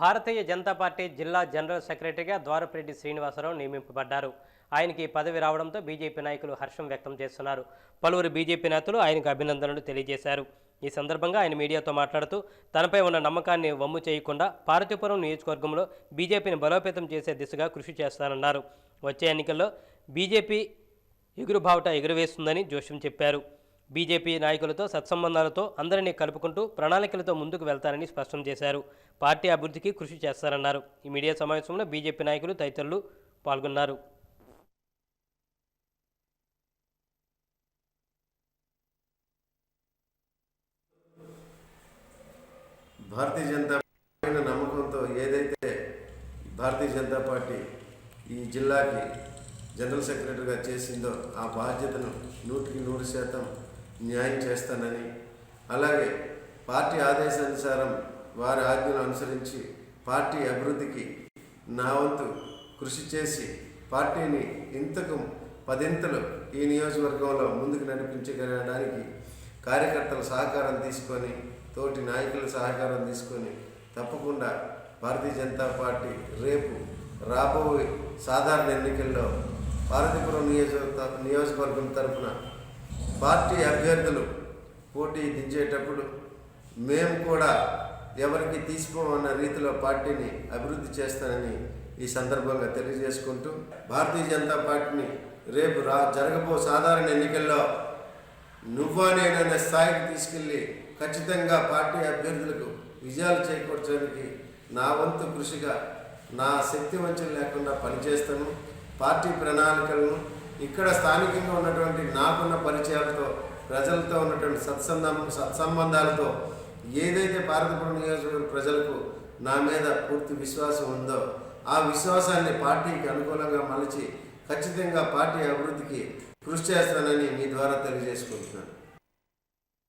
భారతీయ Janata party జిల్లా general సెక్రటరీగా ద్వారపరెడ్డి శ్రీనివాసరావు నియమింపబడ్డారు. ఆయనకి ఈ పదవి రావడంతో బీజేపీ నాయకులు హర్షం వ్యక్తం చేస్తున్నారు. పలువురు బీజేపీ నేతలు ఆయనకు అభినందనలు తెలియజేశారు. ఈ సందర్భంగా ఆయన మీడియాతో మాట్లాడుతూ తనపై ఉన్న నమ్మకాన్ని వమ్ము చేయకుండా పార్వతీపురం నియోజకవర్గంలో బీజేపీని బలోపేతం చేసే దిశగా కృషి చేస్తానన్నారు. వచ్చే ఎన్నికల్లో బీజేపీ ఎగురుబావుట ఎగురవేస్తుందని జోష్యం చెప్పారు. బీజేపీ నాయకులతో సత్సంబంధాలతో అందరినీ కలుపుకుంటూ ప్రణాళికలతో ముందుకు వెళ్తారని స్పష్టం చేశారు. పార్టీ అభివృద్ధికి కృషి చేస్తారన్నారు. ఈ మీడియా సమావేశంలో బీజేపీ నాయకులు తదితరులు పాల్గొన్నారు. భారతీయ జనతా పార్టీ నమ్మకంతో ఏదైతే భారతీయ జనతా పార్టీ ఈ జిల్లాకి జనరల్ సెక్రటరీగా చేసిందో ఆ బాధ్యతను నూటికి నూరు శాతం న్యాయం చేస్తానని. అలాగే పార్టీ ఆదేశానుసారం వారి ఆజ్ఞలు అనుసరించి పార్టీ అభివృద్ధికి నా వంతు కృషి చేసి పార్టీని ఇంతకు పదింతలు ఈ నియోజకవర్గంలో ముందుకు నడిపించగలడానికి కార్యకర్తల సహకారం తీసుకొని తోటి నాయకుల సహకారం తీసుకొని తప్పకుండా భారతీయ జనతా పార్టీ రేపు రాబోయే సాధారణ ఎన్నికల్లో పార్వతీపురం నియోజక నియోజకవర్గం తరఫున పార్టీ అభ్యర్థులు పోటీ దించేటప్పుడు మేము కూడా ఎవరికి తీసుకోమన్న రీతిలో పార్టీని అభివృద్ధి చేస్తానని ఈ సందర్భంగా తెలియజేసుకుంటూ భారతీయ జనతా పార్టీని రేపు రా జరగబో సాధారణ ఎన్నికల్లో నువ్వా నేననే స్థాయికి తీసుకెళ్ళి ఖచ్చితంగా పార్టీ అభ్యర్థులకు విజయాలు చేకూర్చడానికి నా వంతు కృషిగా నా శక్తి వంచన లేకుండా పనిచేస్తాను. పార్టీ ప్రణాళికలను ఇక్కడ స్థానికంగా ఉన్నటువంటి నాకున్న పరిచయాలతో ప్రజలతో ఉన్నటువంటి సత్సంధం సత్సంబంధాలతో ఏదైతే పార్వతీపురం నియోజకవర్గ ప్రజలకు నా మీద పూర్తి విశ్వాసం ఉందో ఆ విశ్వాసాన్ని పార్టీకి అనుకూలంగా మలిచి ఖచ్చితంగా పార్టీ అభివృద్ధికి కృషి చేస్తానని మీ ద్వారా తెలియజేసుకుంటున్నాను.